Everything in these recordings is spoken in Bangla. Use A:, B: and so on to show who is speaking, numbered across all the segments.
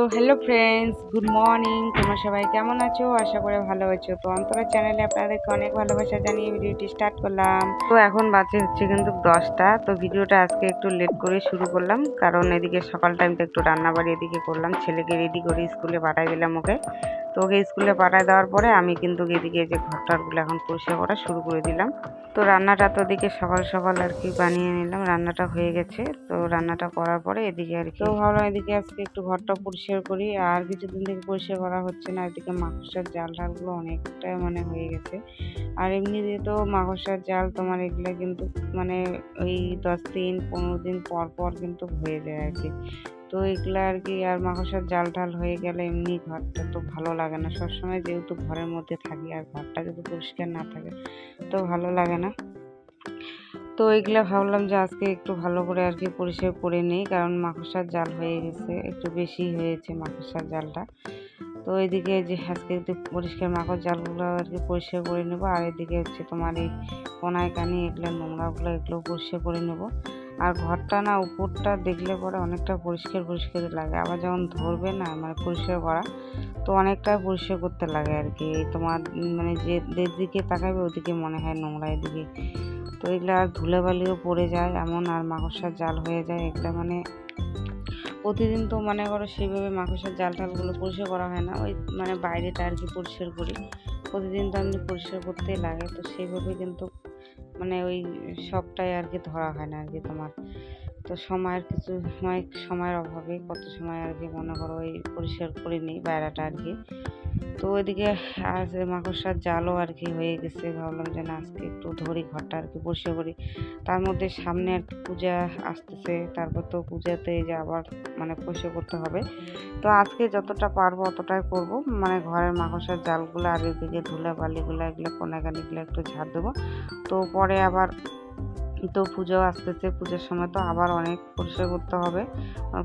A: তো হ্যালো ফ্রেন্ডস গুড মর্নিং তোমরা সবাই কেমন আছো? আশা করে ভালো আছো। তো অন্তরা চ্যানেলে আপনাদেরকে অনেক ভালোবাসা জানিয়ে ভিডিওটি স্টার্ট করলাম। তো এখন বাজে হচ্ছে কিন্তু দশটা। তো ভিডিওটা আজকে একটু লেট করে শুরু করলাম। কারণ এদিকে সকাল টাইমটা একটু রান্না বাড়ি এদিকে করলাম। ছেলেকে রেডি করে স্কুলে পাঠাই দিলাম ওকে। তো ওকে স্কুলে পাঠায় দেওয়ার পরে আমি কিন্তু এদিকে যে ঘরটারগুলো এখন পরিষ্কার করা শুরু করে দিলাম। তো রান্নাটা তো এদিকে সকাল সকাল আর কি বানিয়ে নিলাম। রান্নাটা হয়ে গেছে। তো রান্নাটা করার পরে এদিকে আর কি ভাবলাম এদিকে আজকে একটু ঘরটা পরিষ্কার করি। আর কিছুদিন থেকে পরিষ্কার করা হচ্ছে না। এদিকে মাকড়সার জাল টালগুলো অনেকটা মানে হয়ে গেছে। আর এমনিতে তো মাকড়সার জাল তোমার এগুলো কিন্তু মানে ওই দশ দিন, পনেরো দিন পর পর কিন্তু হয়ে যায় আর কি। তো এগুলো আর কি, আর মাকড়সার জাল ঢাল হয়ে গেলে এমনি ঘরটা তো ভালো লাগে না। সবসময় যেহেতু ঘরের মধ্যে থাকি আর ঘরটা যদি পরিষ্কার না থাকে তো ভালো লাগে না। তো এগুলা ভাবলাম যে আজকে একটু ভালো করে আর কি পরিষ্কার করে নিই, কারণ মাকড়সার জাল হয়ে গেছে, একটু বেশি হয়েছে মাকড়সার জালটা। তো এদিকে যে আজকে একটু পরিষ্কার মাকড় জালগুলো আর কি পরিষ্কার করে নেব, আর এদিকে হচ্ছে তোমার এই কোনায় কানি এগুলো, নোংরাগুলো এগুলো পরিষ্কার করে নেব। আর ঘরটা না উপরটা দেখলে পরে অনেকটা পরিষ্কার পরিষ্কার লাগে, আবার যখন ধরবে না মানে পরিষ্কার করা, তো অনেকটা পরিষ্কার করতে লাগে আর কি। তোমার মানে যে যেদিকে তাকাবে ওদিকে মনে হয় নোংরা, এদিকে তো এগুলো আর ধুলোবালিও পড়ে যায়, এমন আর মাকড়সার জাল হয়ে যায় একটা মানে প্রতিদিন তো মনে করো সেইভাবে মাকড়সার জাল টালগুলো পরিষ্কার করা হয় না, ওই মানে বাইরেটা আর কি পরিষ্কার করি। প্রতিদিন তো আমি পরিষ্কার করতেই লাগে, তো সেইভাবে কিন্তু মানে ওই সবটাই আর কি ধরা হয় না আর কি তোমার। তো সময়ের কিছু, সময়, সময়ের অভাবে কত সময় আর কি মনে করো ওই পরিষ্কার করে নিই বাইরেটা আর কি। তো ওইদিকে আজ মাকড়সার জালও আর কি হয়ে গেছে। ভাবলাম যে না আজকে একটু ধরি ঘরটা আর কি পরিষ্কার করি। তার মধ্যে সামনে আর পূজা আসতেছে। তারপর তো পূজাতে যে আবার মানে পরিষ্কার করতে হবে। তো আজকে যতটা পারব অতটাই করব। মানে ঘরের মাকড়সার জালগুলো আর এদিকে ধুলা বালিগুলো এগুলো কোনাকানিগুলো একটু ঝাড় দেবো। তো পরে আবার তো পুজো আসতেছে, পুজোর সময় তো আবার অনেক পরিষ্কার করতে হবে।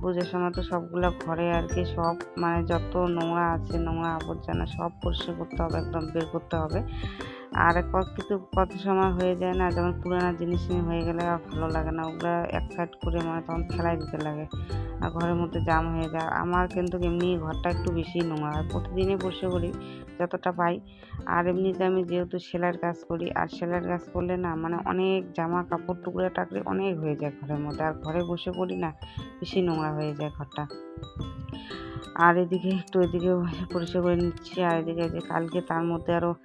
A: পুজোর সময় তো সবগুলো ঘরে আর কি সব মানে যত নোংরা আছে, নোংরা আবর্জনা সব পরিষ্কার করতে হবে, একদম বের করতে হবে। আর কিছু কত সময় হয়ে যায় না, যেমন পুরানো জিনিস নিয়ে হয়ে গেলে আর ভালো লাগে না। ওগুলো এক সাইড করে মানে তখন ফেলাই দিতে লাগে। আর ঘরের মধ্যে জাম হয়ে যায়। আমার কিন্তু এমনি ঘরটা একটু বেশি নোংরা। হয় প্রতিদিনই বসে করি যতটা পাই। আর এমনিতে আমি যেহেতু সেলাইয়ের কাজ করি, আর সেলাইয়ের কাজ করলে না মানে অনেক জামা কাপড় টুকরে টাকরে অনেক হয়ে যায় ঘরের মধ্যে। আর ঘরে বসে পড়ি না, বেশি নোংরা হয়ে যায় ঘরটা। আর এদিকে একটু এদিকে করে নিচ্ছি। আর এদিকে যে কালকে তার মধ্যে আরও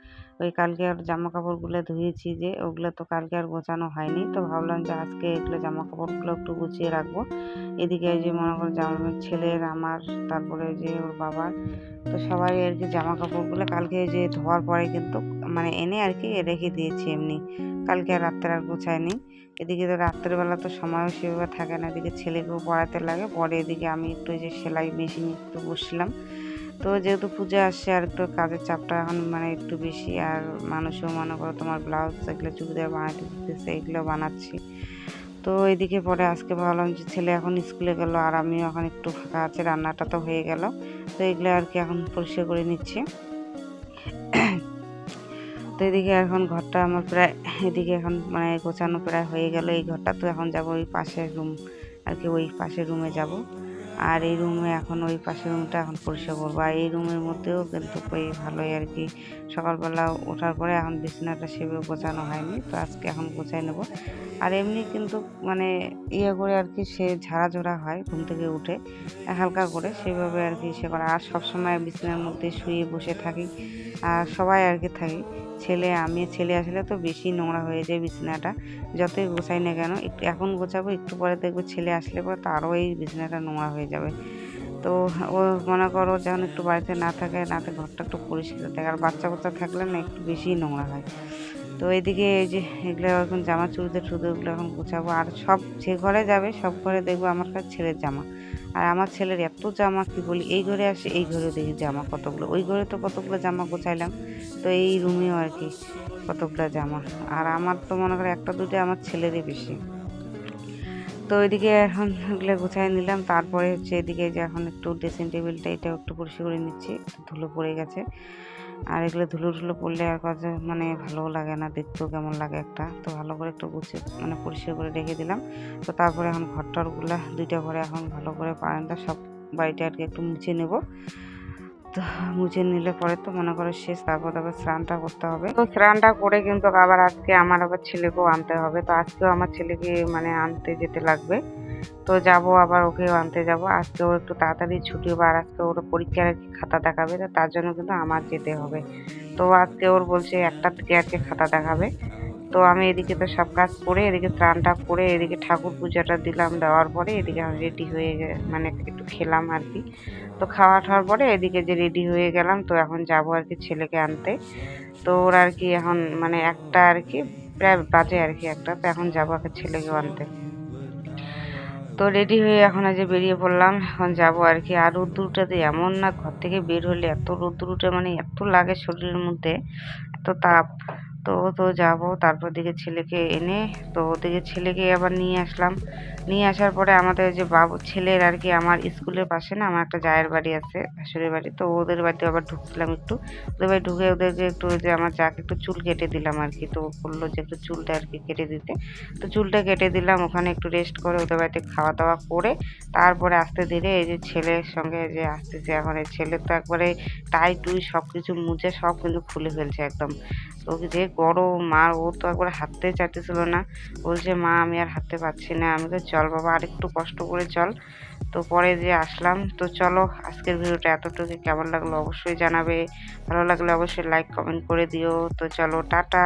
A: ওই কালকে আর জামা কাপড়গুলো ধুয়েছি যে, ওগুলো তো কালকে আর গোছানো হয়নি। তো ভাবলাম যে আজকে এগুলো জামা কাপড়গুলো একটু গুছিয়ে রাখব। এদিকে যে মনে করো জামা ছেলের, আমার, তারপরে যে ওর বাবার, তো সবাই আর কি জামা কাপড়গুলো কালকে যে ধোয়ার পরে কিন্তু মানে এনে আর কি রেখে দিয়েছি এমনি। কালকে আর রাত্রে আর গোছায়নি। এদিকে তো রাত্রেবেলা তো সময়ও সেভাবে থাকে না। এদিকে ছেলেকেও পড়াতে লাগে। পরে এদিকে আমি একটু যে সেলাই মেশিনে একটু বসছিলাম তো যেহেতু পূজা আসছে, আর একটু কাজের চাপটা এখন মানে একটু বেশি, আর মানুষও মনে করো তোমার ব্লাউজ এগুলো চুড়িদার বানাতে দিতেছে, এগুলো বানাচ্ছি। তো এদিকে পরে আজকে ভাবলাম যে ছেলে এখন স্কুলে গেল, আর আমিও এখন একটু ফাঁকা আছে, রান্নাটা তো হয়ে গেল। তো এগুলো আর কি এখন পরিষ্কার করে নিচ্ছি। তো এদিকে এখন ঘরটা আমার প্রায়, এদিকে এখন মানে গোছানো প্রায় হয়ে গেল এই ঘরটা, তো এখন যাব ওই পাশের রুম আর কি ওই পাশের রুমে যাব। আর এই রুমে এখন ওই পাশের রুমটা এখন পরিষ্কার করব। আর এই রুমের মধ্যেও কিন্তু ভালোই আর কি। সকালবেলা ওঠার পরে এখন বিছানাটা সেভাবে গোছানো হয়নি, তো আজকে এখন গোছাই নেব। আর এমনি কিন্তু মানে ইয়ে করে আর কি সে ঝাড়াঝোড়া হয় ঘুম থেকে উঠে, হালকা করে সেভাবে আর কি সে করে। আর সবসময় বিছানার মধ্যে শুয়ে বসে থাকি, আর সবাই আর কি থাকি। ছেলে, আমি, ছেলে আসলে তো বেশি নোংরা হয়ে যায় বিছানাটা, যতই গোছাই না কেন, একটু এখন গোছাবো, একটু পরে দেখব ছেলে আসলে পরে তো আরও এই বিছানাটা নোংরা হয়ে যাবে। তো ও মনে করো যখন একটু বাড়িতে না থাকে না থাকে ঘরটা একটু পরিষ্কার থাকে। আর বাচ্চা বাচ্চা থাকলে না একটু বেশিই নোংরা হয়। তো এদিকে এই যে এগুলো এখন জামা চুড়িদার টুড়িদারগুলো এখন গোছাবো। আর সব যে ঘরে যাবে, সব ঘরে দেখব আমার কাছে ছেলের জামা। আর আমার ছেলের এত জামা, কি বলি, এই ঘরে আসে, এই ঘরে দেখি জামা কতগুলো। ওই ঘরে তো কতগুলো জামা গোছাইলাম, তো এই রুমেও আর কি কতগুলো জামা। আর আমার তো মনে করে একটা দুটো আমার ছেলেরই বেশি। তো ওইদিকে এখন এগুলো গুছাই নিলাম। তারপরে হচ্ছে এদিকে যে এখন একটু ড্রেসিং টেবিলটা এটা একটু পরিষ্কার করে নিচ্ছি। ধুলো পড়ে গেছে। আর এগুলো ধুলো ধুলো পড়লে আর কাছে মানে ভালো লাগে না, দেখতেও কেমন লাগে একটা। তো ভালো করে একটু গুছিয়ে মানে পরিষ্কার করে রেখে দিলাম। তো তারপরে এখন ঘরটরগুলা দুইটা ঘরে এখন ভালো করে পারেনটা সব বাড়িটা আর কি একটু মুছে নেব। তো মুছে নিলে পরে তো মনে করো শেষ, তারপর তারপর স্নানটা করতে হবে। তো স্নানটা করে কিন্তু আবার আজকে আমার আবার ছেলেকেও আনতে হবে। তো আজকেও আমার ছেলেকে মানে আনতে যেতে লাগবে। তো যাব আবার, ওকেও আনতে যাব। আজকে ও একটু তাড়াতাড়ি ছুটি আর আজকে ওর পরীক্ষার খাতা দেখাবে। তো তার জন্য কিন্তু আমার যেতে হবে। তো আজকে ওর বলছে একটা থেকে আজকে খাতা দেখাবে। তো আমি এদিকে তো সব কাজ করে, এদিকে স্নানটা করে, এদিকে ঠাকুর পূজাটা দিলাম, দেওয়ার পরে এদিকে আমি রেডি হয়ে মানে একটু খেলাম আর কি। তো খাওয়া খাওয়ার পরে এদিকে যে রেডি হয়ে গেলাম, তো এখন যাব আর কি ছেলেকে আনতে। তো ওর আর কি এখন মানে একটা আর কি, প্রায় বাজে আর কি একটা, তো এখন যাব আর কি ছেলেকেও আনতে। তো রেডি হয়ে এখন আজ বেরিয়ে পড়লাম, এখন যাব আর কি। আর রোদ্দুরটাতে এমন না, ঘর থেকে বের হলে এত রোদ্দুর মানে এত লাগে শরীরের মধ্যে, এত তাপ। তো তো যাব। তারপর দিকে ছেলেকে এনে তো ওদিকে ছেলেকে আবার নিয়ে আসলাম। নিয়ে আসার পরে আমাদের যে বাবু, ছেলের আর কি আমার স্কুলের পাশে না, আমার একটা জায়ের বাড়ি আছে শাশুড়ির বাড়ি। তো ওদের বাড়িতে আবার ঢুকছিলাম একটু। ওদের বাড়ি ঢুকে ওদেরকে একটু যে আমার যাকে একটু চুল কেটে দিলাম আর কি। তো বলল যে একটু চুলটা আর কি কেটে দিতে। তো চুলটা কেটে দিলাম, ওখানে একটু রেস্ট করে ওদের বাড়িতে খাওয়া দাওয়া করে তারপরে আস্তে ধীরে এই যে ছেলের সঙ্গে যে আসতেছে, এখন এই ছেলে তো একবারে টাই টুই সব কিছু মুছে সব কিন্তু খুলে ফেলছে একদম। তো যে গরম, আর ও তো একবার হাঁটতে চাইতেছিল না। বলছে, মা, আমি আর হাঁটতে পারছি না। আমি তো চল বাবা, আর একটু কষ্ট করে চল। তো পরে যে আসলাম, তো চলো, আজকের ভিডিওটা এতটুকু। কেমন লাগল অবশ্যই জানাবে। ভালো লাগলে অবশ্যই লাইক কমেন্ট করে দিও। তো চলো, টাটা।